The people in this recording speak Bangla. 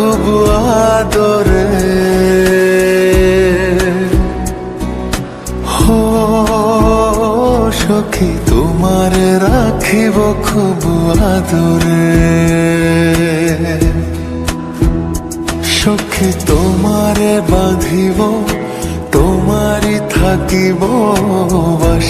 খুব আদরে হো সখী তোমারে রাখিব খুব আদরে। সখী তোমারে বাঁধিব তোমারই থাকিব বাসিব